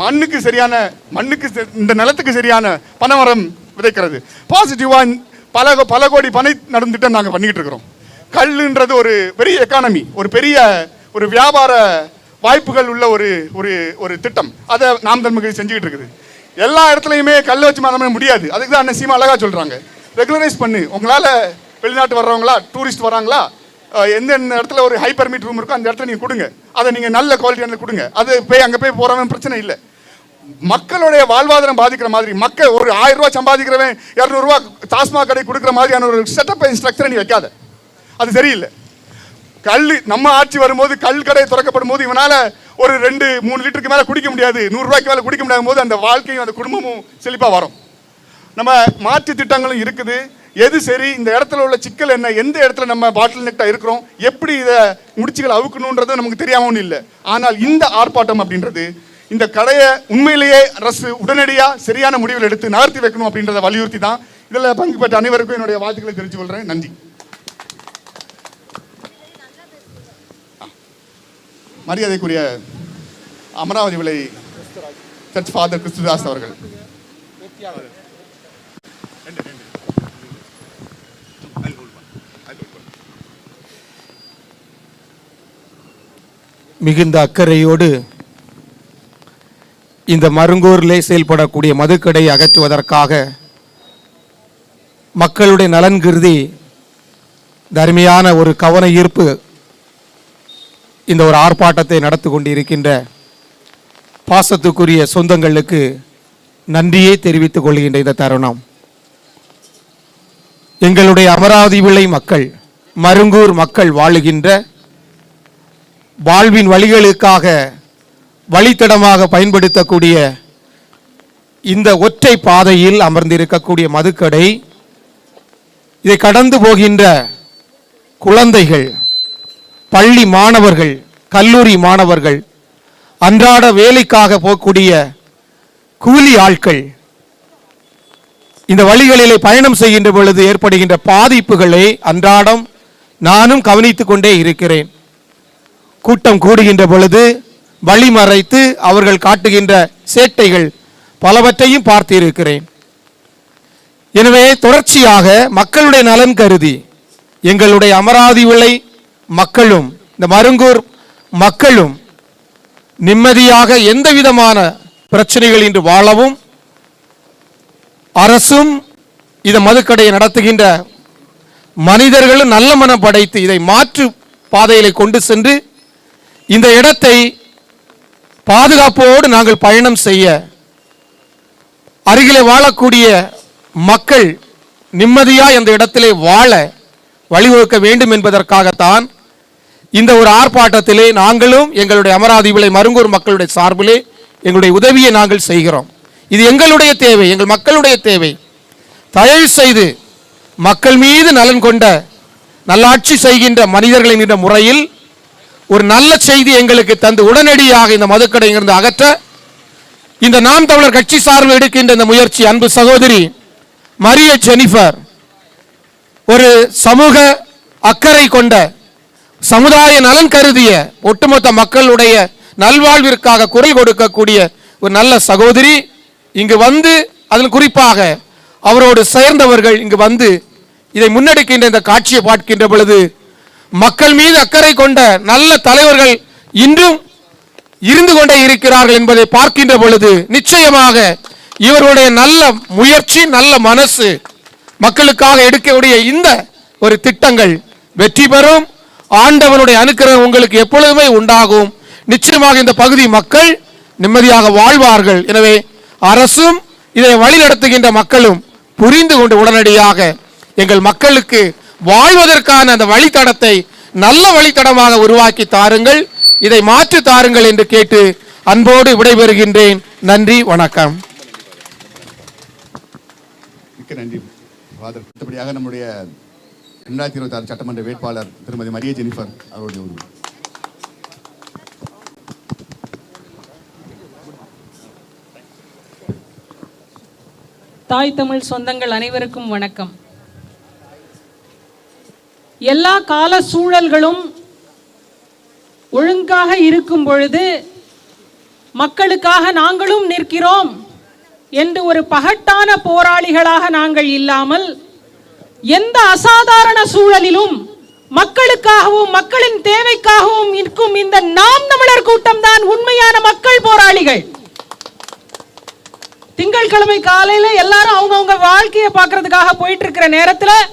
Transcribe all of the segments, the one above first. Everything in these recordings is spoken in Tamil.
மண்ணுக்கு சரியான மண்ணுக்கு இந்த நிலத்துக்கு சரியான பனைமரம் விதைக்கிறது. பாசிட்டிவாக பல பல கோடி பனை நடும் திட்டம் நாங்கள் பண்ணிக்கிட்டு இருக்கிறோம். கல்லுன்றது ஒரு பெரிய எக்கானமி ஒரு பெரிய ஒரு வியாபார வாய்ப்புகள் உள்ள ஒரு ஒரு ஒரு திட்டம். அதை நாம் தமிழ் செஞ்சுக்கிட்டு இருக்குது. எல்லா இடத்துலையுமே கல் வச்சு மாதிரி முடியாது. அதுக்கு தான் அண்ணன் சீமா அழகாக சொல்கிறாங்க ரெகுலரைஸ் பண்ணு. உங்களால் வெளிநாட்டு வர்றவங்களா டூரிஸ்ட் வராங்களா எந்த இடத்துல ஒரு ஹைப்பர் மீட் ரூம் இருக்கோ அந்த இடத்துல நீங்கள் கொடுங்க. அதை நீங்கள் நல்ல குவாலிட்டியான கொடுங்க. அது போய் அங்கே போய் போகிறவன் பிரச்சனை இல்லை. மக்களுடைய வாழ்வாதாரம் பாதிக்கிற மாதிரி மக்கள் ஒரு ஆயிரம் ரூபாய் சம்பாதிக்கிறவன் இரநூறுவா டாஸ்மாக் கடை கொடுக்குற மாதிரியான ஒரு செட்டப் ஸ்ட்ரக்சரை நீ வைக்காத. அது சரியில்லை. கல் நம்ம ஆட்சி வரும்போது கல் கடை திறக்கப்படும் போது இவனால் ஒரு ரெண்டு மூணு லிட்டருக்கு மேலே குடிக்க முடியாது. நூறுரூவாய்க்கு மேலே குடிக்க முடியாத போது அந்த வாழ்க்கையும் அந்த குடும்பமும் செழிப்பாக வரும். நம்ம மாற்று திட்டங்களும் இருக்குது. எது சரி? இந்த இடத்துல உள்ள சிக்கல் என்ன? எந்த இடத்துல நம்ம பாட்டில் நெக்டா இருக்கிறோம்? எப்படி இதை முடிச்சுகளை அவுக்கணுன்றது நமக்கு தெரியாமல் இல்லை. ஆனால் இந்த ஆர்ப்பாட்டம் அப்படின்றது இந்த கடையை உண்மையிலேயே அரசு உடனடியாக சரியான முடிவில் எடுத்து நகர்த்தி வைக்கணும் அப்படின்றத வலியுறுத்தி தான் இதில் பங்கு பெற்ற அனைவருக்கும் என்னுடைய வாழ்த்துக்களை தெரிஞ்சு கொள்கிறேன் நன்றி. மரியாதைக்குரிய அமராவதி விலை சர்ச் ஃபாதர் கிறிஸ்துதாஸ் அவர்கள். மிகுந்த அக்கறையோடு இந்த மருங்கூரிலே செயல்படக்கூடிய மதுக்கடை அகற்றுவதற்காக மக்களுடைய நலன் கருதி தர்மையான ஒரு கவன ஈர்ப்பு இந்த ஒரு ஆர்ப்பாட்டத்தை நடத்தி கொண்டிருக்கின்ற பாசத்துக்குரிய சொந்தங்களுக்கு நன்றியை தெரிவித்துக் கொள்கின்ற இந்த தருணம். எங்களுடைய அமராவதி விளை மக்கள் மருங்கூர் மக்கள் வாழுகின்ற வாழ்வின் வழிகளுக்காக வழித்தடமாக பயன்படுத்தக்கூடிய இந்த ஒற்றை பாதையில் அமர்ந்திருக்கக்கூடிய மதுக்கடை இதை கடந்து போகின்ற குழந்தைகள் பள்ளி மாணவர்கள் கல்லூரி மாணவர்கள் அன்றாட வேலைக்காக போகக்கூடிய கூலி ஆட்கள் இந்த வழிகளிலே பயணம் செய்கின்ற பொழுது ஏற்படுகின்ற பாதிப்புகளை அன்றாடம் நானும் கவனித்துக்கொண்டே இருக்கிறேன். கூட்டம் கூடுகின்ற பொழுது வழிமறைத்து அவர்கள் காட்டுகின்ற சேட்டைகள் பலவற்றையும் பார்த்திருக்கிறேன். எனவே தொடர்ச்சியாக மக்களுடைய நலன் கருதி எங்களுடைய அமராதி விளை மக்களும் இந்த மருங்கூர் மக்களும் நிம்மதியாக எந்த விதமான பிரச்சனைகள் இன்று வாழவும் அரசும் இந்த மதுக்கடையை நடத்துகின்ற மனிதர்களும் நல்ல மனம் படைத்து இதை மாற்று பாதையிலே கொண்டு சென்று இந்த இடத்தை பாதுகாப்போடு நாங்கள் பயணம் செய்ய அருகிலே வாழக்கூடிய மக்கள் நிம்மதியா இந்த இடத்திலே வாழ வழிவகுக்க வேண்டும் என்பதற்காகத்தான் இந்த ஒரு ஆர்ப்பாட்டத்திலே நாங்களும் எங்களுடைய அமராவதி மருங்கூர் மக்களுடைய சார்பிலே எங்களுடைய உதவியை நாங்கள் செய்கிறோம். இது எங்களுடைய தேவை எங்கள் மக்களுடைய தேவை. தயவு செய்து மக்கள் மீது நலன் கொண்ட நல்லாட்சி செய்கின்ற மனிதர்களின் முறையில் ஒரு நல்ல செய்தி எங்களுக்கு தந்து உடனடியாக இந்த மதுக்கடை அகற்ற இந்த நாம் தமிழர் கட்சி சார்பில் எடுக்கின்ற இந்த முயற்சி அன்பு சகோதரி மரிய ஜெனிஃபர் ஒரு சமூக அக்கறை கொண்ட சமுதாய நலன் கருதிய ஒட்டுமொத்த மக்களுடைய நல்வாழ்விற்காக குரல் கொடுக்கக்கூடிய ஒரு நல்ல சகோதரி இங்கு வந்து அதில் குறிப்பாக அவரோடு சேர்ந்தவர்கள் இங்கு வந்து இதை முன்னெடுக்கின்ற இந்த காட்சியை பார்க்கின்ற பொழுது மக்கள் மீது அக்கறை கொண்ட நல்ல தலைவர்கள் இன்றும் இருந்து கொண்டே இருக்கிறார்கள் என்பதை பார்க்கின்ற பொழுது நிச்சயமாக இவருடைய நல்ல முயற்சி நல்ல மனசு மக்களுக்காக எடுக்கக்கூடிய இந்த ஒரு திட்டங்கள் வெற்றி பெறும். ஆண்டவனுடைய அனுக்கிரகம் உங்களுக்கு எப்பொழுதுமே உண்டாகும். நிச்சயமாக இந்த பகுதி மக்கள் நிம்மதியாக வாழ்வார்கள். எனவே அரசும் இதை வழிநடத்துகின்ற மக்களும் புரிந்து கொண்டு உடனடியாக எங்கள் மக்களுக்கு வாழ்வதற்கான அந்த வழித்தடத்தை நல்ல வழித்தடமாக உருவாக்கி தாருங்கள். இதை மாற்றி தாருங்கள் என்று கேட்டு அன்போடு விடைபெறுகின்றேன். நன்றி வணக்கம். மிக்க நன்றி. ஃபாதர் அடுத்தபடியாக நம்முடைய ரெண்டாயிரத்தி இருபத்தி ஆறு சட்டமன்ற வேட்பாளர் திருமதி மரிய ஜெனிஃபர் அவருடைய ஒரு தாய் தமிழ் சொந்தங்கள் அனைவருக்கும் வணக்கம். எல்லா கால சூழல்களும் ஒழுங்காக இருக்கும் பொழுது மக்களுக்காக நாங்களும் நிற்கிறோம் என்று ஒரு பகட்டான போராளிகளாக நாங்கள் இல்லாமல் எந்த அசாதாரண சூழலிலும் மக்களுக்காகவும் மக்களின் தேவைக்காகவும் நிற்கும் இந்த நாம் தமிழர் கூட்டம் தான் உண்மையான மக்கள் போராளிகள். திங்கட்கிழமை காலையில எல்லாரும் அவங்கவுங்க வாழ்க்கையை பார்க்கறதுக்காக போயிட்டு இருக்கிற நேரத்தில்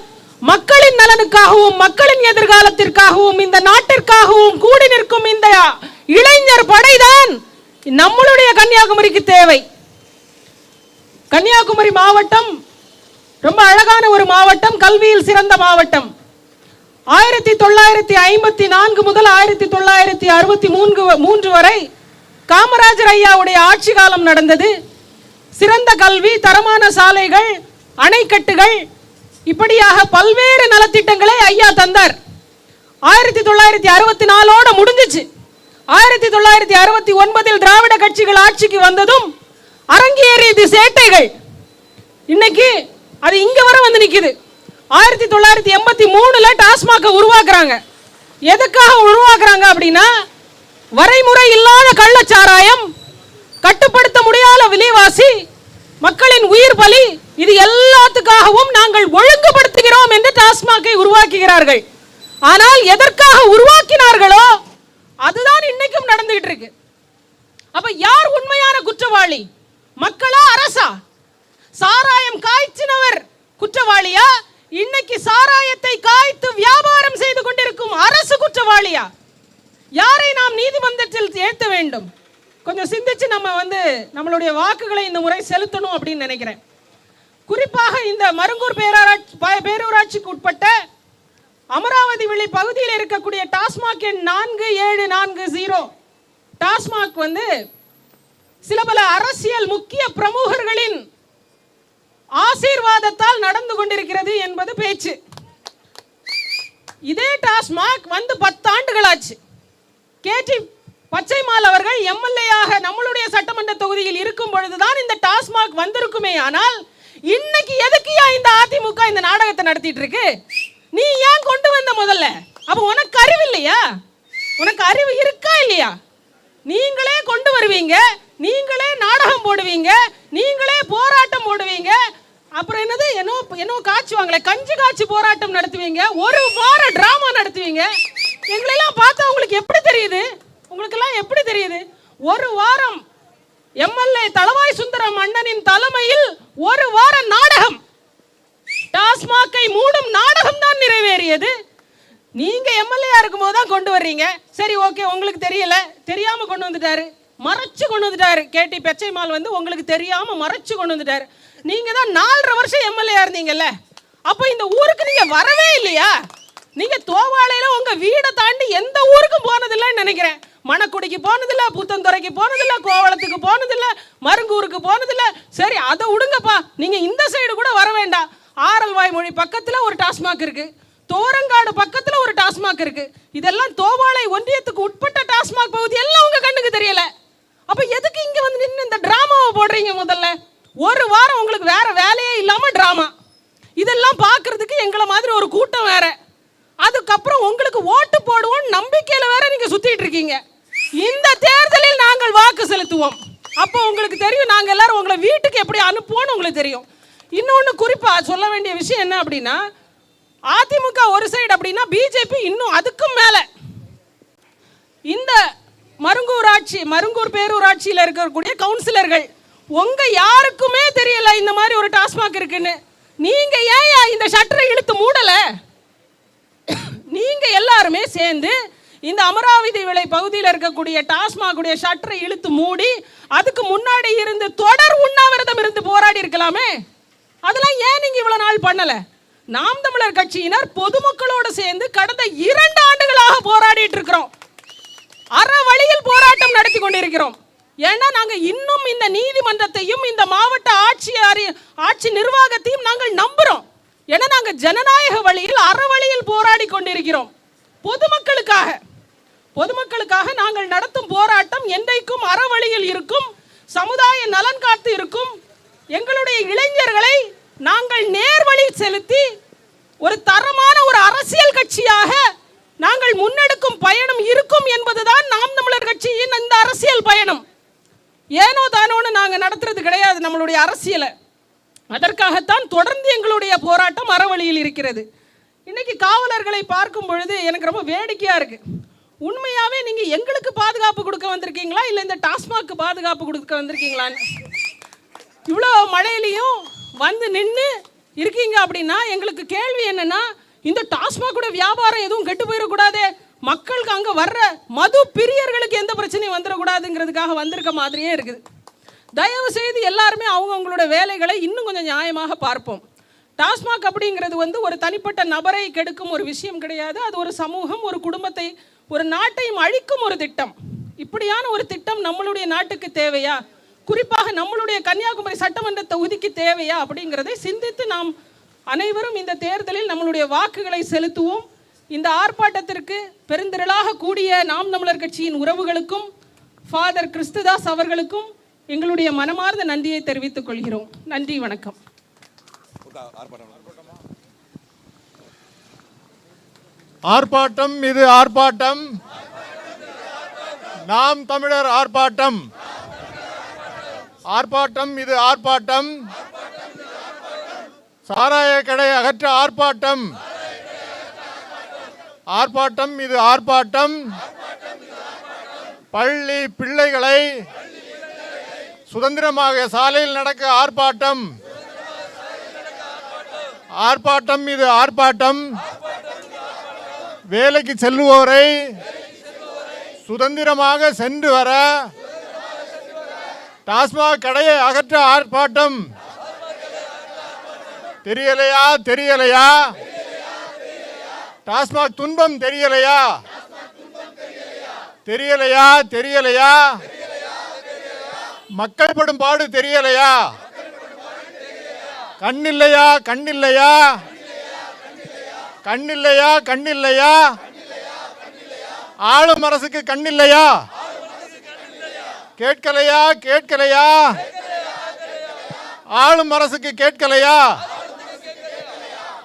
மக்களின் நலனுக்காகவும் மக்களின் எதிர்காலத்திற்காகவும் இந்த நாட்டிற்காகவும் கூடி நிற்கும் இந்த இளைஞர் படைதான் நம்மளுடைய கன்னியாகுமரிக்கு தேவை. கன்னியாகுமரி மாவட்டம் ரொம்ப அழகான ஒரு மாவட்டம் கல்வியில் சிறந்த மாவட்டம். ஆயிரத்தி தொள்ளாயிரத்தி ஐம்பத்தி நான்கு முதல் ஆயிரத்தி தொள்ளாயிரத்தி அறுபத்தி மூன்று மூன்று வரை காமராஜர் ஐயாவுடைய ஆட்சி காலம் நடந்தது. சிறந்த கல்வி தரமான சாலைகள் அணைக்கட்டுகள் இப்படியாக பல்வேறு நலத்திட்டங்களை ஐயா தந்தார். ஆயிரத்தி தொள்ளாயிரத்தி அறுபத்தி நாலோட முடிஞ்சிச்சு. ஆயிரத்தி தொள்ளாயிரத்தி அறுபத்தி ஒன்பதில் திராவிட கட்சிகள் ஆட்சிக்கு வந்ததும் அரங்கேறியது சேட்டைகள். இன்னைக்கு அது இங்க வர வந்து நிக்குது. ஆயிரத்தி தொள்ளாயிரத்தி எண்பத்தி மூணுல டாஸ்மாக உருவாக்குறாங்க. எதுக்காக உருவாக்குறாங்க அப்படின்னா வரைமுறை இல்லாத கள்ளச்சாராயம் கட்டுப்படுத்த முடியாத விலைவாசி மக்களின் உயிர் பலி இது எல்லாத்துக்காகவும் நாங்கள் ஒழுங்குபடுத்துகிறோம் என்று டாஸ்மாகை உருவாக்குகிறார்கள். ஆனால் எதற்காக உருவாக்கினார்களோ அதுதான் இன்னைக்கும் நடந்துகிட்டு இருக்கு. அப்ப யார் உண்மையான குற்றவாளி? மக்களா அரசா? சாராயம் காய்ச்சினவர் குற்றவாளியா? இன்னைக்கு சாராயத்தை காய்த்து வியாபாரம் செய்து கொண்டிருக்கும் அரசு குற்றவாளியா? யாரை நாம் நீதிமன்றத்தில் ஏற்ற வேண்டும்? கொஞ்சம் சிந்திச்சு நம்ம வந்து நம்மளுடைய வாக்குகளை இந்த முறை செலுத்தணும் அப்படின்னு நினைக்கிறேன். குறிப்பாக இந்த மருங்கூர் பேரூராட்சி பேரூராட்சிக்கு உட்பட்ட அமராவதி வெளி பகுதியில் இருக்கக்கூடிய டாஸ்மாக் எண் நான்கு ஏழு நான்கு ஜீரோ. டாஸ்மாக் வந்து சில பல அரசியல் முக்கிய பிரமுகர்களின் ஆசீர்வாதத்தால் நடந்து கொண்டிருக்கிறது என்பது பேச்சு. இதே டாஸ்மாக் வந்து பத்தாண்டுகளாச்சு. கேடி பச்சைமால் அவர்கள் எம்எல்ஏயாக நம்மளுடைய சட்டமன்ற தொகுதியில் இருக்கும் பொழுதுதான் இந்த டாஸ்மாக் வந்திருக்குமே. ஆனால் இன்னைக்கு எதுக்கியா இந்த அதிமுக இந்த நாடகத்தை நடத்திட்டு இருக்கு நீ ஏன் கொண்டு வந்த முதல்ல? அப்ப உனக்கு அறிவு இல்லையா? உனக்கு அறிவு இருக்கா இல்லையா? நீங்களே கொண்டு வருவீங்க நீங்களே நாடகம் போடுவீங்க நீங்களே போராட்டம் போடுவீங்க. அப்புறம் என்னது? என்னோ என்னோ காய்ச்சுவாங்களே கஞ்சி காய்ச்சி போராட்டம் நடத்துவீங்க. ஒரு வார டிராமா நடத்துவீங்க. எங்களெல்லாம் பார்த்தா உங்களுக்கு எப்படி தெரியுது? உங்களுக்கெல்லாம் எப்படி தெரியுது? ஒரு வாரம் எம்எல்ஏ தளவாய் சுந்தரம் அண்ணனின் தலைமையில் ஒரு வார நாடகம். டாஸ்மாக்கை மூடும் நாடகம் தான் நிறைவேறியது. நீங்க எம்எல்ஏ இருக்கும்போது தான் கொண்டு வர்றீங்க. சரி ஓகே உங்களுக்கு தெரியல. தெரியாம கொண்டு வந்துட்டாரு. மறைச்சு கொண்டு வந்துட்டாரு. பெச்சை பெச்சைமால் வந்து உங்களுக்கு தெரியாம மறைச்சு கொண்டு வந்துட்டாரு. நீங்க தான் நாலரை வருஷம் எம்எல்ஏ இருந்தீங்கல்ல. அப்போ இந்த ஊருக்கு நீங்க வரவே இல்லையா? நீங்க தோவாளையில உங்க வீடை தாண்டி எந்த ஊருக்கும் போனதில்லைன்னு நினைக்கிறேன். மணக்குடிக்கு போனதில்ல புத்தந்துறைக்கு போனதில்ல கோவளத்துக்கு போனதில்ல மருங்கூருக்கு போனதில்ல. சரி அதை விடுங்கப்பா. நீங்க இந்த சைடு கூட வர வேண்டாம். ஆரல்வாய் மொழி பக்கத்துல ஒரு டாஸ்மாக் இருக்கு. தோரங்காடு பக்கத்துல ஒரு டாஸ்மாக் இருக்கு. இதெல்லாம் தோவாளை ஒன்றியத்துக்கு உட்பட்ட டாஸ்மாக் பகுதி எல்லாம் உங்க கண்ணுக்கு தெரியல. அப்ப எதுக்கு இங்க வந்து நின்று இந்த டிராமாவை போடுறீங்க முதல்ல? ஒரு வாரம் உங்களுக்கு வேற வேலையே இல்லாம டிராமா. இதெல்லாம் பார்க்கிறதுக்கு எங்களை மாதிரி ஒரு கூட்டம் வேற. அதுக்கப்புறம் உங்களுக்கு ஓட்டு போடுவோம் நம்பிக்கையில வேற நீங்க சுத்திட்டு இருக்கீங்க. இந்த தேர்தலில் நாங்கள் வாக்கு செலுத்துவோம். அப்போ உங்களுக்கு தெரியும் நாங்கள் எல்லாரும் உங்களை வீட்டுக்கு எப்படி அனுப்புவோம்னு உங்களுக்கு தெரியும். இன்னொன்று குறிப்பாக சொல்ல வேண்டிய விஷயம் என்ன அப்படின்னா அதிமுக ஒரு சைடு அப்படின்னா பிஜேபி இன்னும் அதுக்கும் மேலே. இந்த மருங்கூராட்சி மருங்கூர் பேரூராட்சியில் இருக்கக்கூடிய கவுன்சிலர்கள் உங்கள் யாருக்குமே தெரியல இந்த மாதிரி ஒரு டாஸ்மாக் இருக்குன்னு. நீங்கள் ஏன் இந்த ஷட்டரை இழுத்து மூடலை? நீங்கள் எல்லாருமே சேர்ந்து இந்த அமராவதி விலை பகுதியில் இருக்கக்கூடிய டாஸ்மாகுடைய ஷட்டரை இழுத்து மூடி அதுக்கு முன்னாடி இருந்து தொடர் உண்ணாவிரதம் இருந்து போராடி இருக்கலாமே? அதெல்லாம் ஏன் நீங்க இவ்வளவு நாள் பண்ணல? நாம் தமிழர் கட்சியினர் பொதுமக்களோடு சேர்ந்து கடந்த இரண்டு ஆண்டுகளாக போராடிட்டு இருக்கிறோம். அற வழியில் போராட்டம் நடத்தி கொண்டிருக்கிறோம். ஏன்னா நாங்க இன்னும் இந்த நீதிமன்றத்தையும் இந்த மாவட்ட ஆட்சியாரி ஆட்சி நிர்வாகத்தையும் நாங்கள் நம்புறோம். ஏன்னா நாங்கள் ஜனநாயக வழியில் அறவழியில் போராடி கொண்டிருக்கிறோம். பொதுமக்களுக்காக. பொதுமக்களுக்காக நாங்கள் நடத்தும் போராட்டம் என்றைக்கும் அறவழியில் இருக்கும் சமுதாய நலன் காத்து இருக்கும். எங்களுடைய இளைஞர்களை நாங்கள் நேர்வழி செலுத்தி ஒரு தரமான ஒரு அரசியல் கட்சியாக நாங்கள் முன்னெடுக்கும் பயணம் இருக்கும் என்பதுதான் நாம் தமிழர் கட்சியின் இந்த அரசியல் பயணம். ஏனோ தானோன்னு நாங்கள் நடத்துறது கிடையாது நம்மளுடைய அரசியலை. அதற்காகத்தான் தொடர்ந்து எங்களுடைய போராட்டம் அறவழியில் இருக்கிறது. இன்னைக்கு காவலர்களை பார்க்கும் பொழுது எனக்கு ரொம்ப வேடிக்கையாக இருக்குது உண்மையாகவே நீங்கள் எங்களுக்கு பாதுகாப்பு கொடுக்க வந்திருக்கீங்களா? இல்லை இந்த டாஸ்மாக்கு பாதுகாப்பு கொடுக்க வந்திருக்கீங்களான்னு? இவ்வளோ மழையிலையும் வந்து நின்று இருக்கீங்க அப்படின்னா எங்களுக்கு கேள்வி என்னென்னா இந்த டாஸ்மாகோட வியாபாரம் எதுவும் கெட்டு போயிடக்கூடாதே? மக்களுக்கு அங்கே வர்ற மது பிரியர்களுக்கு எந்த பிரச்சனையும் வந்துடக்கூடாதுங்கிறதுக்காக வந்திருக்க மாதிரியே இருக்குது. தயவு செய்து எல்லாருமே அவங்கவுங்களோட வேலைகளை இன்னும் கொஞ்சம் நியாயமாக பார்ப்போம். டாஸ்மாக் அப்படிங்கிறது வந்து ஒரு தனிப்பட்ட நபரை கெடுக்கும் ஒரு விஷயம் கிடையாது. அது ஒரு சமூகம் ஒரு குடும்பத்தை ஒரு நாட்டையும் அழிக்கும் ஒரு திட்டம். இப்படியான ஒரு திட்டம் நம்மளுடைய நாட்டுக்கு தேவையா? குறிப்பாக நம்மளுடைய கன்னியாகுமரி சட்டமன்ற தொகுதிக்கு தேவையா? அப்படிங்கிறதை சிந்தித்து நாம் அனைவரும் இந்த தேர்தலில் நம்மளுடைய வாக்குகளை செலுத்துவோம். இந்த ஆர்ப்பாட்டத்திற்கு பெருந்திரளாக கூடிய நாம் தமிழர் கட்சியின் உறவுகளுக்கும் ஃபாதர் கிறிஸ்துதாஸ் அவர்களுக்கும் எங்களுடைய மனமார்ந்த நன்றியை தெரிவித்துக் கொள்கிறோம். நன்றி வணக்கம். ஆர்ப்பாட்டம் இது ஆர்ப்பாட்டம். நாம் தமிழர் ஆர்ப்பாட்டம். ஆர்ப்பாட்டம் இது ஆர்ப்பாட்டம். சாராய கடை அகற்ற ஆர்ப்பாட்டம். ஆர்ப்பாட்டம் இது ஆர்ப்பாட்டம். பள்ளி பிள்ளைகளை சுதந்திரமாக சாலையில் நடக்க ஆர்ப்பாட்டம். ஆர்ப்பாட்டம் இது ஆர்ப்பாட்டம். வேலைக்கு செல்லுவோரை சுதந்திரமாக சென்று வர டாஸ்மாக் கடையை அகற்ற ஆர்ப்பாட்டம். தெரியலையா தெரியலையா? டாஸ்மாக் துன்பம் தெரியலையா? தெரியலையா தெரியலையா? மக்கள் படும் பாடு தெரியலையா? கண்ணில்லையா கண்ணில்லையா? கண்ணில்லையா கண்ணில்லையா? ஆளும் அரசுக்கு கண்ணில்லையா? கேட்கலையா கேட்கலையா? ஆளும் அரசுக்கு கேட்கலையா?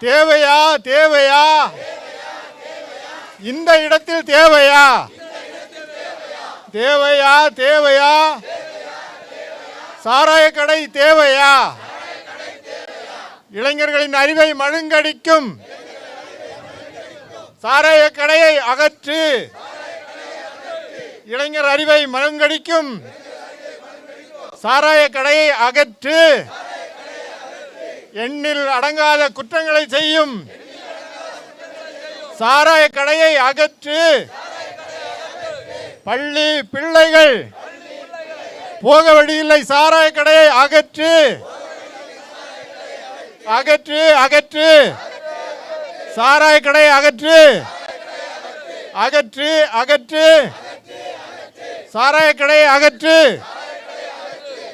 தேவையா தேவையா? இந்த இடத்தில் தேவையா? தேவையா தேவையா? சாராய கடை தேவையா? இளைஞர்களின் அறிவை மழுங்கடிக்கும் சாராய கடையை அகற்று. இளைஞர் அறிவை மரங்கடிக்கும் சாராய கடையை அகற்று. எண்ணில் அடங்காத குற்றங்களை செய்யும். சாராய கடையை அகற்று. பள்ளி பிள்ளைகள். போக வழியில்லை சாராய கடையை அகற்று. அகற்று அகற்று. சாராய கடையை அகற்று. அகற்று அகற்று. சாராய கடையை அகற்று.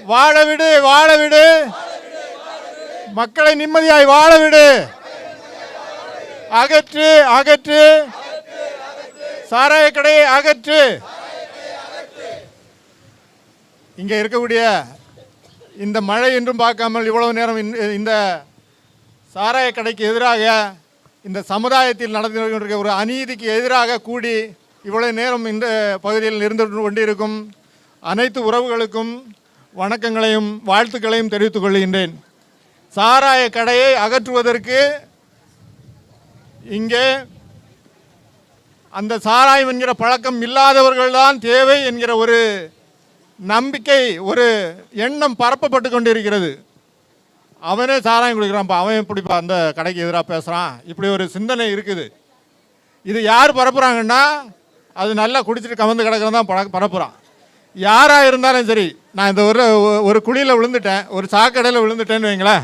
வாழ விடு வாழ விடு மக்களை நிம்மதியாய் வாழ விடு அகற்று அகற்று. சாராய கடையை அகற்று. இங்கே இருக்கக்கூடிய இந்த மழை என்றும் பார்க்காமல் இவ்வளவு நேரம் இந்த- இந்த சாராய கடைக்கு எதிராக இந்த சமுதாயத்தில் நடந்து கொண்டிருக்கிற ஒரு அநீதிக்கு எதிராக கூடி இவ்வளவு நேரம் இந்த பகுதியில் இருந்து கொண்டிருக்கும் அனைத்து உறவுகளுக்கும் வணக்கங்களையும் வாழ்த்துக்களையும் தெரிவித்துக் கொள்கின்றேன். சாராய கடையை அகற்றுவதற்கு இங்கே அந்த சாராயம் என்கிற பழக்கம் இல்லாதவர்கள்தான் தேவை என்கிற ஒரு நம்பிக்கை ஒரு எண்ணம் பரப்பப்பட்டு கொண்டிருக்கிறது. அவனே சாராயம் குடிக்கிறான்ப்பா அவன் எப்படிப்பா அந்த கடைக்கு எதிராக பேசுகிறான் இப்படி ஒரு சிந்தனை இருக்குது. இது யார் பரப்புகிறாங்கன்னா அது நல்லா குடிச்சிட்டு கவர்ந்து கிடக்கிறதான் தான் பட பரப்புகிறான் யாராக இருந்தாலும் சரி நான் இந்த ஒரு ஒரு குழியில் விழுந்துட்டேன் ஒரு சாக்கடையில் விழுந்துட்டேன்னு வைங்களேன்.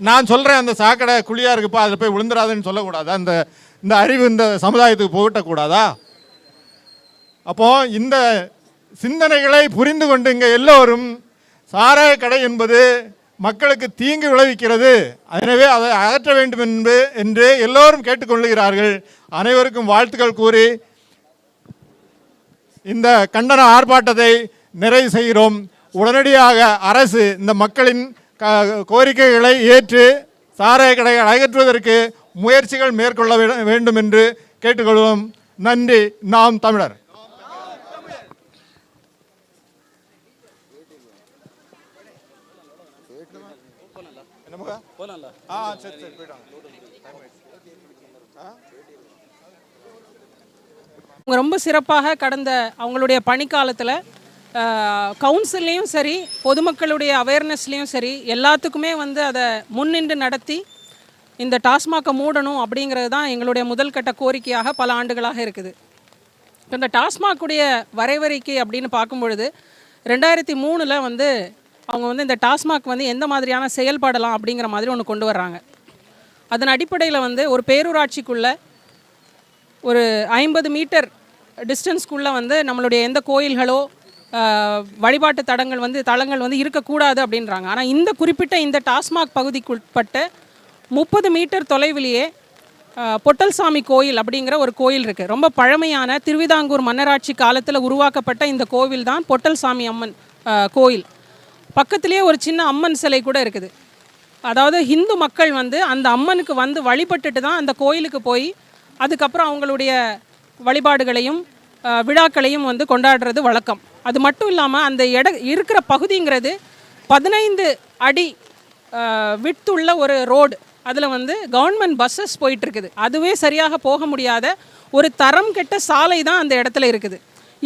நான் சொல்கிறேன் அந்த சாக்கடை குழியாக இருக்குப்பா அதில் போய் விழுந்துடாதுன்னு சொல்லக்கூடாதா? இந்த இந்த அறிவு இந்த சமுதாயத்துக்கு புகட்டக்கூடாதா? அப்போ இந்த சிந்தனைகளை புரிந்து கொண்டு இங்கே எல்லோரும் சாராய கடை என்பது மக்களுக்கு தீங்கு விளைவிக்கிறது. எனவே அதை அகற்ற வேண்டும் என்று என்று எல்லோரும் கேட்டுக்கொள்கிறார்கள் அனைவருக்கும் வாழ்த்துக்கள் கூறி இந்த கண்டன ஆர்ப்பாட்டத்தை நிறைவு செய்கிறோம். உடனடியாக அரசு இந்த மக்களின் க- கோரிக்கைகளை ஏற்று சாராய கடைகள் அகற்றுவதற்கு முயற்சிகள் மேற்கொள்ள வேண்டும் என்று கேட்டுக்கொள்வோம். நன்றி. நாம் தமிழர். என்னமுக போலாம்ல. ஆ சரி சரி போயிட்டாங்க அவங்க ரொம்ப சிறப்பாக கடந்த அவங்களுடைய பணிக்காலத்தில் கவுன்சில்லையும் சரி பொதுமக்களுடைய அவேர்னஸ்லேயும் சரி எல்லாத்துக்குமே வந்து அதை முன்னின்று நடத்தி இந்த டாஸ்மாகை மூடணும் அப்படிங்கிறது தான் எங்களுடைய முதல் கட்ட கோரிக்கையாக பல ஆண்டுகளாக இருக்குது. இந்த டாஸ்மாகுடைய வரைவறிக்கை அப்படின்னு பார்க்கும் பொழுது ரெண்டாயிரத்தி மூணில் வந்து அவங்க வந்து இந்த டாஸ்மாக் வந்து எந்த மாதிரியான செயல்படலாம் அப்படிங்கிற மாதிரி ஒன்று கொண்டு வர்றாங்க. அதன் அடிப்படையில் வந்து ஒரு பேரூராட்சிக்குள்ள ஒரு ஐம்பது மீட்டர் டிஸ்டன்ஸ்க்குள்ளே வந்து நம்மளுடைய எந்த கோயில்களோ வழிபாட்டு தடங்கள் வந்து தளங்கள் வந்து இருக்கக்கூடாது அப்படின்றாங்க. ஆனால் இந்த குறிப்பிட்ட இந்த டாஸ்மாக் பகுதிக்குட்பட்ட முப்பது மீட்டர் தொலைவிலேயே பொட்டல்சாமி கோயில் அப்படிங்கிற ஒரு கோயில் இருக்குது ரொம்ப பழமையான திருவிதாங்கூர் மன்னராட்சி காலத்தில் உருவாக்கப்பட்ட இந்த கோவில் தான் பொட்டல்சாமி அம்மன் கோயில். பக்கத்துலேயே ஒரு சின்ன அம்மன் சிலை கூட இருக்குது. அதாவது ஹிந்து மக்கள் வந்து அந்த அம்மனுக்கு வந்து வழிபட்டுட்டு தான் அந்த கோயிலுக்கு போய் அதுக்கப்புறம் அவங்களுடைய வழிபாடுகளையும் விழாக்களையும் வந்து கொண்டாடுறது வழக்கம். அது மட்டும் இல்லாமல் அந்த இட இருக்கிற பகுதிங்கிறது பதினைந்து அடி விட்டுள்ள ஒரு ரோடு. அதில் வந்து கவர்மெண்ட் பஸ்ஸஸ் போயிட்டு இருக்குது அதுவே சரியாக போக முடியாத ஒரு தரம் கெட்ட சாலை தான் அந்த இடத்துல இருக்குது.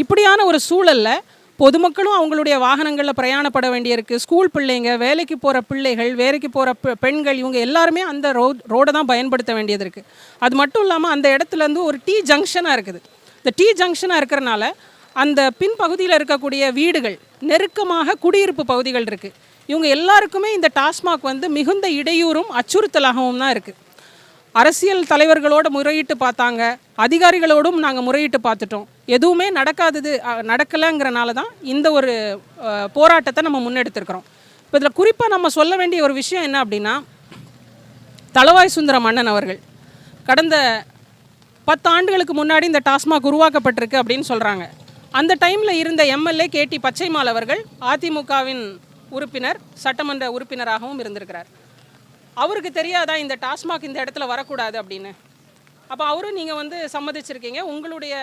இப்படியான ஒரு சூழலில் பொதுமக்களும் அவங்களுடைய வாகனங்களில் பிரயாணப்பட வேண்டியிருக்கு. ஸ்கூல் பிள்ளைங்க வேலைக்கு போகிற பிள்ளைகள் வேலைக்கு போகிற பெண்கள் இவங்க எல்லாருமே அந்த ரோட் ரோடை தான் பயன்படுத்த வேண்டியது இருக்குது அது மட்டும் இல்லாமல் அந்த இடத்துல இருந்து ஒரு டீ ஜங்ஷனாக இருக்குது. இந்த டீ ஜங்ஷனாக இருக்கிறனால அந்த பின்பகுதியில் இருக்கக்கூடிய வீடுகள் நெருக்கமாக குடியிருப்பு பகுதிகள் இருக்குது இவங்க எல்லாருக்குமே இந்த டாஸ்மாக் வந்து மிகுந்த இடையூறும் அச்சுறுத்தலாகவும் தான் இருக்குது அரசியல் தலைவர்களோட முறையிட்டு பார்த்தாங்க. அதிகாரிகளோடும் நாங்கள் முறையிட்டு பார்த்துட்டோம். எதுவுமே நடக்காதது நடக்கலைங்கிறனால தான் இந்த ஒரு போராட்டத்தை நம்ம முன்னெடுத்திருக்கிறோம். இப்போ இதில் குறிப்பாக நம்ம சொல்ல வேண்டிய ஒரு விஷயம் என்ன அப்படின்னா தளவாய் சுந்தர மன்னன் அவர்கள் கடந்த பத்து ஆண்டுகளுக்கு முன்னாடி இந்த டாஸ்மாக் உருவாக்கப்பட்டிருக்கு அப்படின்னு சொல்கிறாங்க அந்த டைமில் இருந்த எம்எல்ஏ கேடி பச்சைமால் அவர்கள் அதிமுகவின் உறுப்பினர் சட்டமன்ற உறுப்பினராகவும் இருந்திருக்கிறார். அவருக்கு தெரியாதா இந்த டாஸ்மாக் இந்த இடத்துல வரக்கூடாது அப்படின்னு? அப்போ அவரும் நீங்கள் வந்து சம்மதிச்சிருக்கீங்க. உங்களுடைய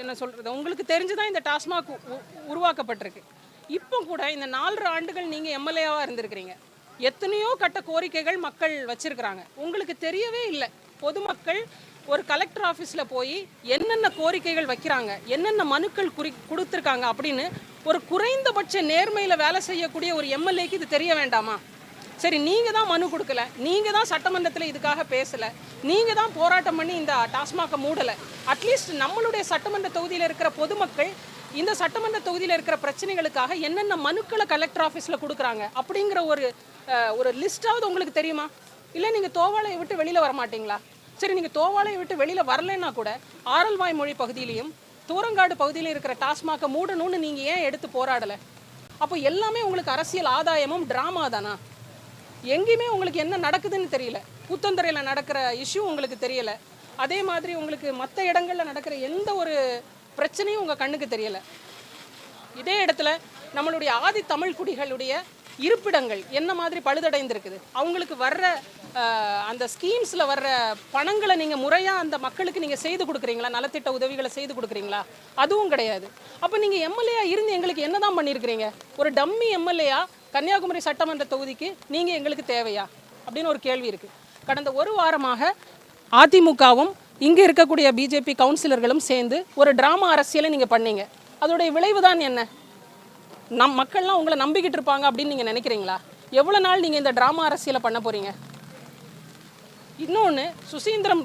என்ன சொல்கிறது உங்களுக்கு தெரிஞ்சு தான் இந்த டாஸ்மாக் உ- உருவாக்கப்பட்டிருக்கு. இப்போ கூட இந்த நாலரை ஆண்டுகள் நீங்கள் எம்எல்ஏவாக இருந்திருக்கிறீங்க. எத்தனையோ கட்ட கோரிக்கைகள் மக்கள் வச்சுருக்கிறாங்க. உங்களுக்கு தெரியவே இல்லை. பொதுமக்கள் ஒரு கலெக்டர் ஆஃபீஸில் போய் என்னென்ன கோரிக்கைகள் வைக்கிறாங்க என்னென்ன மனுக்கள் குறி கொடுத்துருக்காங்க அப்படின்னு ஒரு குறைந்தபட்ச நேர்மையில் வேலை செய்யக்கூடிய ஒரு எம்எல்ஏக்கு இது தெரிய வேண்டாமா? சரி நீங்கள் தான் மனு கொடுக்கல. நீங்கள் தான் சட்டமன்றத்தில் இதுக்காக பேசலை. நீங்கள் தான் போராட்டம் பண்ணி இந்த டாஸ்மாகை மூடலை. அட்லீஸ்ட் நம்மளுடைய சட்டமன்ற தொகுதியில் இருக்கிற பொதுமக்கள் இந்த சட்டமன்ற தொகுதியில் இருக்கிற பிரச்சனைகளுக்காக என்னென்ன மனுக்களை கலெக்டர் ஆஃபீஸில் கொடுக்குறாங்க அப்படிங்கிற ஒரு ஒரு லிஸ்ட்டாவது உங்களுக்கு தெரியுமா? இல்லை நீங்கள் தோவாலையை விட்டு வெளியில் வர மாட்டீங்களா சரி நீங்கள் தோவாலையை விட்டு வெளியில் வரலைன்னா கூட ஆரல்வாய் மொழி பகுதியிலையும் தூரங்காடு பகுதியில் இருக்கிற டாஸ்மாகை மூடணும்னு நீங்கள் ஏன் எடுத்து போராடலை? அப்போ எல்லாமே உங்களுக்கு அரசியல் ஆதாயமும் ட்ராமா தானா? எங்கேயுமே உங்களுக்கு என்ன நடக்குதுன்னு தெரியல. புத்தந்துறையில் நடக்கிற இஷ்யூ உங்களுக்கு தெரியல. அதே மாதிரி உங்களுக்கு மற்ற இடங்களில் நடக்கிற எந்த ஒரு பிரச்சனையும் உங்கள் கண்ணுக்கு தெரியல. இதே இடத்துல நம்மளுடைய ஆதி தமிழ் குடிகளுடைய இருப்பிடங்கள் என்ன மாதிரி பழுதடைந்திருக்குது? அவங்களுக்கு வர்ற அந்த ஸ்கீம்ஸில் வர்ற பணங்களை நீங்கள் முறையாக அந்த மக்களுக்கு நீங்கள் செய்து கொடுக்குறீங்களா? நலத்திட்ட உதவிகளை செய்து கொடுக்குறீங்களா? அதுவும் கிடையாது. அப்போ நீங்கள் எம்எல்ஏ இருந்து எங்களுக்கு என்ன தான் பண்ணியிருக்கிறீங்க ஒரு டம்மி எம்எல்ஏயா கன்னியாகுமரி சட்டமன்ற தொகுதிக்கு நீங்கள் எங்களுக்கு தேவையா? அப்படின்னு ஒரு கேள்வி இருக்குது கடந்த ஒரு வாரமாக அதிமுகவும் இங்கே இருக்கக்கூடிய பிஜேபி கவுன்சிலர்களும் சேர்ந்து ஒரு டிராமா அரசியலை நீங்கள் பண்ணீங்க. அதோடைய விளைவு தான் என்ன? நம் மக்கள்லாம் உங்களை நம்பிக்கிட்டு இருப்பாங்க அப்படின்னு நீங்கள் நினைக்கிறீங்களா? எவ்வளோ நாள் நீங்கள் இந்த டிராமா அரசியலை பண்ண போகிறீங்க இன்னொன்று சுசீந்திரம்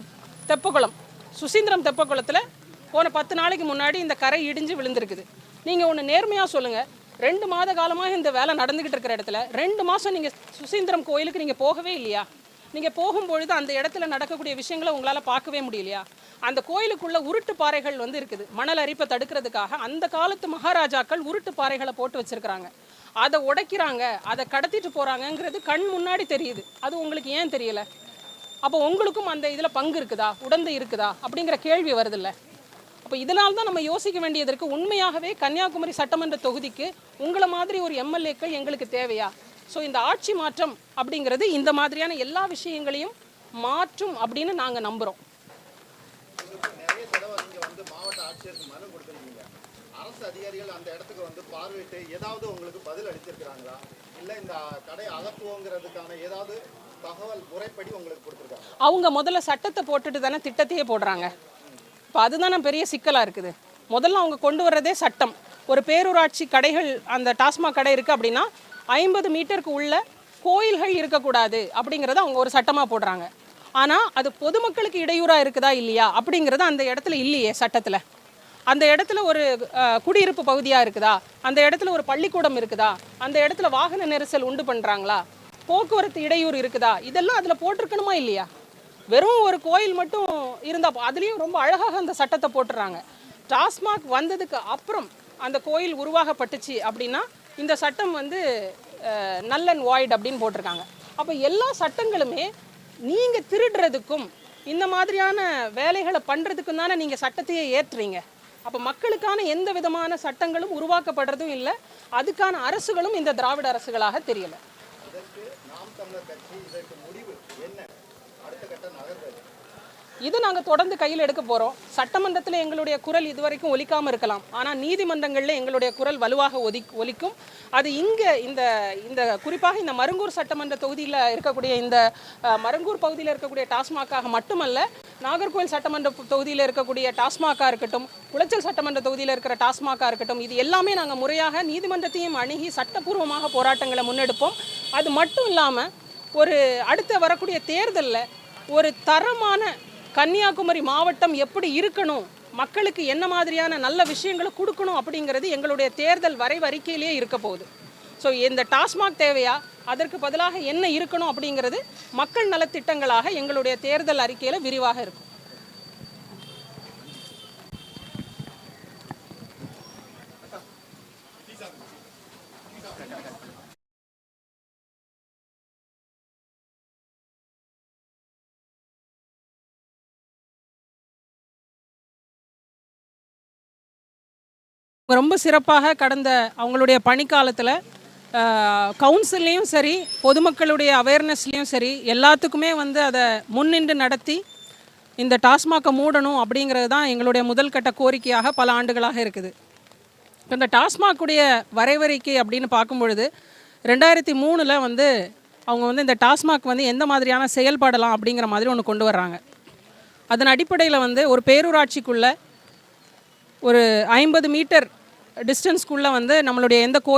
தெப்பக்குளம். சுசீந்திரம் தெப்பக்குளத்தில் போன பத்து நாளைக்கு முன்னாடி இந்த கரை இடிஞ்சு விழுந்திருக்குது. நீங்கள் ஒன்று நேர்மையாக சொல்லுங்கள் ரெண்டு மாத காலமாக இந்த வேலை நடந்துக்கிட்டு இருக்கிற இடத்துல ரெண்டு மாதம் நீங்கள் சுசீந்திரம் கோயிலுக்கு நீங்கள் போகவே இல்லையா? நீங்கள் போகும்பொழுது அந்த இடத்துல நடக்கக்கூடிய விஷயங்களை உங்களால் பார்க்கவே முடியலையா? அந்த கோயிலுக்குள்ள உருட்டு பாறைகள் வந்து இருக்குது. மணல் அரிப்பை தடுக்கிறதுக்காக அந்த காலத்து மகாராஜாக்கள் உருட்டு பாறைகளை போட்டு வச்சுருக்கிறாங்க. அதை உடைக்கிறாங்க அதை கடத்திட்டு போகிறாங்கங்கிறது கண் முன்னாடி தெரியுது. அது உங்களுக்கு ஏன் தெரியல? அப்போ உங்களுக்கும் அந்த இதில் பங்கு இருக்குதா? உடந்து இருக்குதா? அப்படிங்கிற கேள்வி வருதில்ல. அப்போ இதனால தான் நம்ம யோசிக்க வேண்டியது இருக்கு உண்மையாகவே கன்னியாகுமரி சட்டமன்ற தொகுதிக்கு உங்களை மாதிரி ஒரு எம்எல்ஏக்கள் எங்களுக்கு தேவையா? ஸோ இந்த ஆட்சி மாற்றம் அப்படிங்கிறது இந்த மாதிரியான எல்லா விஷயங்களையும் மாற்றும் அப்படின்னு நாங்கள் நம்புகிறோம் அரசு அதிகாரிகள் அந்த இடத்துக்கு வந்து பார்வையிட்டு ஏதாவது உங்களுக்கு பதில் அளிச்சிருக்கிறாங்களா இல்ல இந்த கடை அகற்றுவோங்கிறதுக்கான ஏதாவது தகவல் முறைப்படி உங்களுக்கு கொடுத்துருக்காங்க அவங்க முதல்ல சட்டத்தை போட்டுட்டு தானே திட்டத்தையே போடுறாங்க. இப்போ நம்ம பெரிய சிக்கலாக இருக்குது. முதல்ல அவங்க கொண்டு வர்றதே சட்டம். ஒரு பேரூராட்சி கடைகள் அந்த டாஸ்மாக் கடை இருக்குது அப்படின்னா ஐம்பது மீட்டருக்கு உள்ள கோயில்கள் இருக்கக்கூடாது அப்படிங்கிறத அவங்க ஒரு சட்டமாக போடுறாங்க. ஆனால் அது பொதுமக்களுக்கு இடையூறாக இருக்குதா இல்லையா அப்படிங்கிறது அந்த இடத்துல இல்லையே சட்டத்தில். அந்த இடத்துல ஒரு குடியிருப்பு பகுதியாக இருக்குதா? அந்த இடத்துல ஒரு பள்ளிக்கூடம் இருக்குதா? அந்த இடத்துல வாகன நெரிசல் உண்டு பண்ணுறாங்களா போக்குவரத்து இடையூறு இருக்குதா? இதெல்லாம் அதில் போட்டிருக்கணுமா இல்லையா? வெறும் ஒரு கோயில் மட்டும் இருந்தால் அதுலேயும் ரொம்ப அழகாக அந்த சட்டத்தை போட்டுறாங்க. டாஸ்மாக் வந்ததுக்கு அப்புறம் அந்த கோயில் உருவாகப்பட்டுச்சு அப்படின்னா இந்த சட்டம் வந்து நல் அண்ட் வாய்ட் அப்படின்னு போட்டிருக்காங்க. அப்போ எல்லா சட்டங்களுமே நீங்கள் திருடுறதுக்கும் இந்த மாதிரியான வேலைகளை பண்ணுறதுக்கும் தானே நீங்கள் சட்டத்தையே ஏற்றுறீங்க. அப்போ மக்களுக்கான எந்த விதமான சட்டங்களும் உருவாக்கப்படுறதும் இல்லை. அதுக்கான அரசுகளும் இந்த திராவிட அரசுகளாக தெரியலை. இது நாங்கள் தொடர்ந்து கையில் எடுக்க போகிறோம் சட்டமன்றத்தில் எங்களுடைய குரல் இதுவரைக்கும் ஒலிக்காமல் இருக்கலாம். ஆனால் நீதிமன்றங்களில் எங்களுடைய குரல் வலுவாக ஒதி ஒலிக்கும். அது இங்கே இந்த இந்த குறிப்பாக இந்த மருங்கூர் சட்டமன்ற தொகுதியில் இருக்கக்கூடிய இந்த மருங்கூர் பகுதியில் இருக்கக்கூடிய டாஸ்மாக்காக மட்டுமல்ல நாகர்கோவில் சட்டமன்ற தொகுதியில் இருக்கக்கூடிய டாஸ்மாகா இருக்கட்டும் குளச்சல் சட்டமன்ற தொகுதியில் இருக்கிற டாஸ்மாகா இருக்கட்டும் இது எல்லாமே நாங்கள் முறையாக நீதிமன்றத்தையும் அணுகி சட்டப்பூர்வமாக போராட்டங்களை முன்னெடுப்போம். அது மட்டும் இல்லாமல் ஒரு அடுத்த வரக்கூடிய தேர்தலில் ஒரு தரமான கன்னியாகுமரி மாவட்டம் எப்படி இருக்கணும்? மக்களுக்கு என்ன மாதிரியான நல்ல விஷயங்களை கொடுக்கணும் அப்படிங்கிறது எங்களுடைய தேர்தல் வரைவறிக்கையிலேயே இருக்க போகுது. ஸோ இந்த டாஸ்மாக் தேவையா? அதற்கு பதிலாக என்ன இருக்கணும் அப்படிங்கிறது மக்கள் நலத்திட்டங்களாக எங்களுடைய தேர்தல் அறிக்கையில் விரிவாக இருக்கும். ரொம்ப சிறப்பாக கடந்த அவங்களுடைய பணிக்காலத்தில் கவுன்சில்லையும் சரி பொதுமக்களுடைய அவேர்னஸ்லேயும் சரி எல்லாத்துக்குமே வந்து அதை முன்னின்று நடத்தி இந்த டாஸ்மாகை மூடணும் அப்படிங்கிறது தான் எங்களுடைய முதல் கட்ட கோரிக்கையாக பல ஆண்டுகளாக இருக்குது. இப்போ இந்த டாஸ்மாக்குடைய வரைவறிக்கை அப்படின்னு பார்க்கும்பொழுது ரெண்டாயிரத்தி மூணில் வந்து அவங்க வந்து இந்த டாஸ்மாக் வந்து எந்த மாதிரியான செயல்படலாம் அப்படிங்கிற மாதிரி ஒன்று கொண்டு வர்றாங்க. அதன் அடிப்படையில் வந்து ஒரு பேரூராட்சிக்குள்ளே ஒரு ஐம்பது மீட்டர் டிஸ்டன்ஸ்க்குள்ளே வந்து நம்மளுடைய எந்த கோயில்